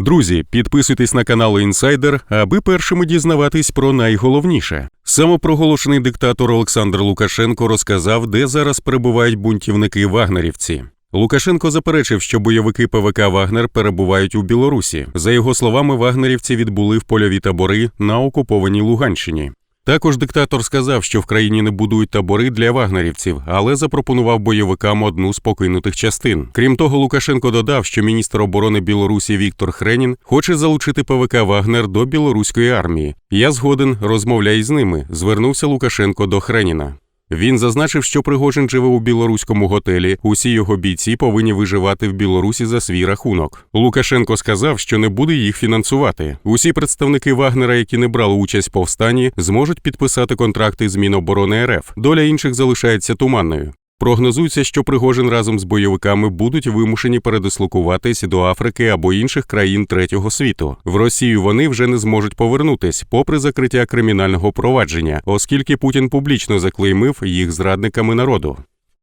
Друзі, підписуйтесь на канал Інсайдер, аби першими дізнаватись про найголовніше. Самопроголошений диктатор Олександр Лукашенко розказав, де зараз перебувають бунтівники вагнерівці. Лукашенко заперечив, що бойовики ПВК Вагнер перебувають у Білорусі. За його словами, вагнерівці відбули в польові табори на окупованій Луганщині. Також диктатор сказав, що в країні не будують табори для вагнерівців, але запропонував бойовикам одну з покинутих частин. Крім того, Лукашенко додав, що міністр оборони Білорусі Віктор Хренін хоче залучити ПВК Вагнер до білоруської армії. Я згоден, розмовляй з ними. Звернувся Лукашенко до Хреніна. Він зазначив, що Пригожин живе у білоруському готелі. Усі його бійці повинні виживати в Білорусі за свій рахунок. Лукашенко сказав, що не буде їх фінансувати. Усі представники Вагнера, які не брали участь в повстанні, зможуть підписати контракти з Міноборони РФ. Доля інших залишається туманною. Прогнозується, що Пригожин разом з бойовиками будуть вимушені передислокуватись до Африки або інших країн третього світу. В Росію вони вже не зможуть повернутись, попри закриття кримінального провадження, оскільки Путін публічно заклеймив їх зрадниками народу.